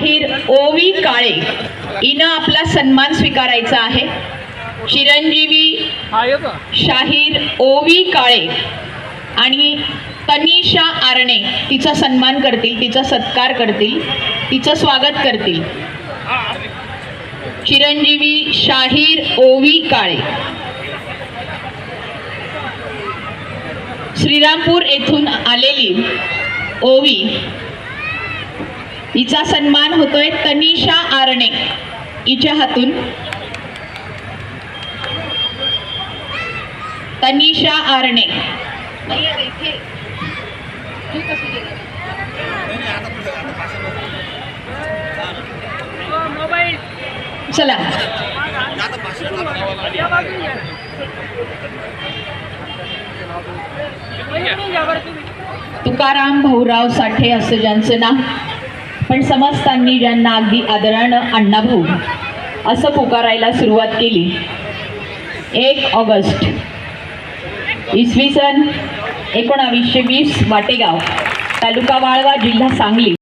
शाहीर ओवी काळे. हिनं आपला सन्मान स्वीकारायचा आहे. चिरंजीवी शाहीर ओवी काळे आणि तनिषा आरणे तिचा सन्मान करतील तिचा सत्कार करतील तिचं स्वागत करतील. चिरंजीवी शाहीर ओवी काळे. श्रीरामपूर येथून आलेली ओवी हिचा सन्मान होतोय तनिषा आरणे. हिच्या हातून. तनिषा आरणे. चला. तुकाराम भाऊराव साठे असं ज्यांचं नाव. पण समस्तांनी ज्यांना अगदी आदरानं अण्णाभाऊ असं पुकारायला सुरुवात केली. एक ऑगस्ट इसवी सन एकोणावीसशे वीस वाटेगाव तालुका वाळवा जिल्हा सांगली.